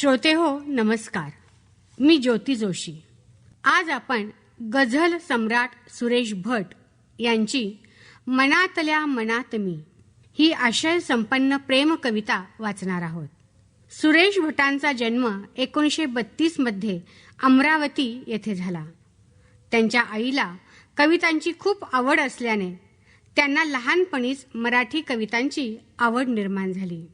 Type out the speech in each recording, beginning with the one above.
श्रोते हो नमस्कार. मी ज्योती जोशी. आज आपण गझल सम्राट सुरेश भट यांची मनातल्या मनात मी ही आशय संपन्न प्रेम कविता वाचणार आहोत. सुरेश भटांचा जन्म एकोणीसशे बत्तीसमध्ये अमरावती येथे झाला. त्यांच्या आईला कवितांची खूप आवड असल्याने त्यांना लहानपणीच मराठी कवितांची आवड निर्माण झाली.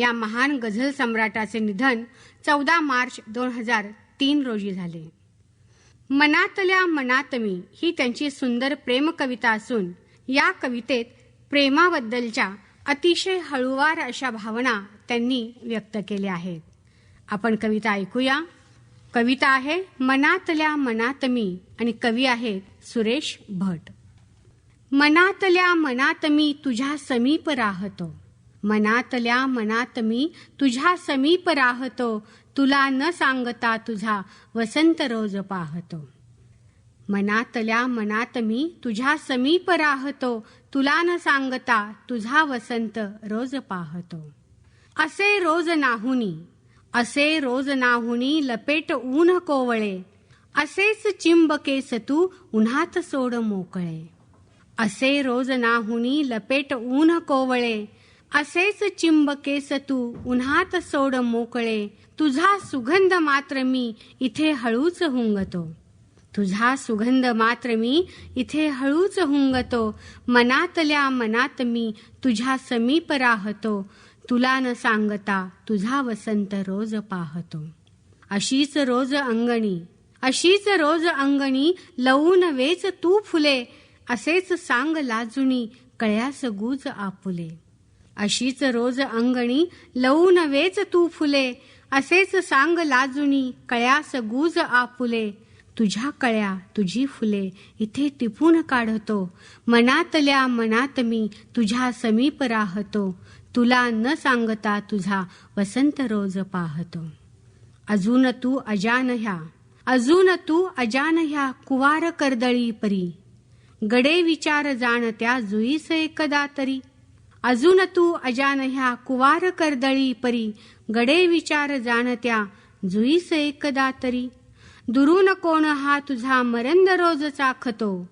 या महान गझल सम्राटाचे निधन चौदा मार्च दोन हजार तीन रोजी झाले. मनातल्या मनात मी ही त्यांची सुंदर प्रेम कविता असून या कवितेत प्रेमाबद्दलच्या अतिशय हळुवार अशा भावना त्यांनी व्यक्त केल्या आहेत. आपण कविता ऐकूया. कविता आहे मनातल्या मनात मी आणि कवी आहेत सुरेश भट. मनातल्या मनात मी तुझ्या समीप राहतो. मनातल्या मनात मी तुझ्या समीप राहतो. तुला न सांगता तुझा वसंत रोज पाहतो. मनातल्या मनात मी तुझ्या समीप राहतो. तुला न सांगता तुझा वसंत रोज पाहतो. असे रोज नाहुनी असे रोज नाहुनी लपेट ऊन कोवळे. असेच चिंबकेस तू उन्हात सोड मोकळे. असे रोज नाहुनी लपेट ऊन कोवळे. असेच चिंबकेस तू उन्हात सोड मोकळे. तुझा सुगंध मात्र मी इथे हळूच हुंगतो. तुझा सुगंध मात्र मी इथे हळूच हुंगतो. मनातल्या मनात मी तुझ्या समीप राहतो. तुला न सांगता तुझा वसंत रोज पाहतो. अशीच रोज अंगणी अशीच रोज अंगणी लवून वेच तू फुले. असेच सांग लाजुणी कळ्यास गुज आपुले. अशीच रोज अंगणी लवून वेच तू फुले. असेच सांग लाजुनी कळ्यास गुज आपुले. तुझ्या कळ्या तुझी फुले इथे टिपून काढतो. मनातल्या मनात मी तुझ्या समीप राहतो. तुला न सांगता तुझा वसंत रोज पाहतो. अजून तू अजान ह्या अजून तू अजान ह्या कुवार कर्दळी परी गडे विचार जाणत्या जुईस एकदा तरी. अजून तू अजान ह्या कुवार कर्दळी परी गडे विचार जाणत्या जुईस एकदा तरी. दुरून कोण हा तुझा मरंद रोज चाखतो?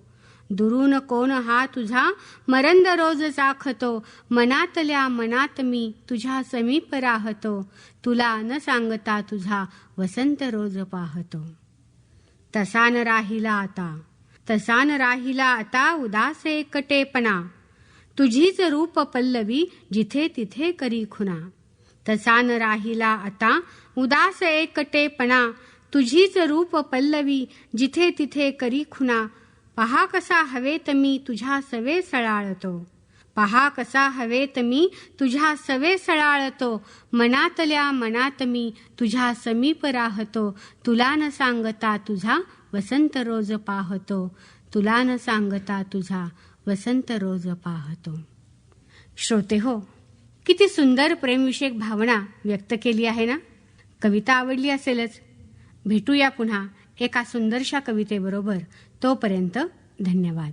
दुरून कोण हा तुझा मरंद रोज चाखतो? मनातल्या मनात मी तुझ्या समीप राहतो. तुला न सांगता तुझा वसंत रोज पाहतो. तसान राहिला आता. तसान राहिला आता उदास एकटेपणा. तुझीच रूप पल्लवी जिथे तिथे करी खुना तसा न राहिला आता उदास एकटेपणा. तुझीच रूप पल्लवी जिथे तिथे करी खुना पहा कसा हवेत मी तुझ्या सवे सळाळतो. पहा कसा हवेत मी तुझ्या सवे सळाळतो. मनातल्या मनात मी तुझ्या समीप राहतो. तुला न सांगता तुझा वसंत रोज पाहतो. तुला न सांगता तुझा वसंत रोज पाहतो. श्रोते हो किती सुंदर प्रेमविषयक भावना व्यक्त केली आहे ना? कविता आवडली असेलच. भेटूया पुन्हा एका सुंदरशा कवितेबरोबर. तोपर्यंत धन्यवाद.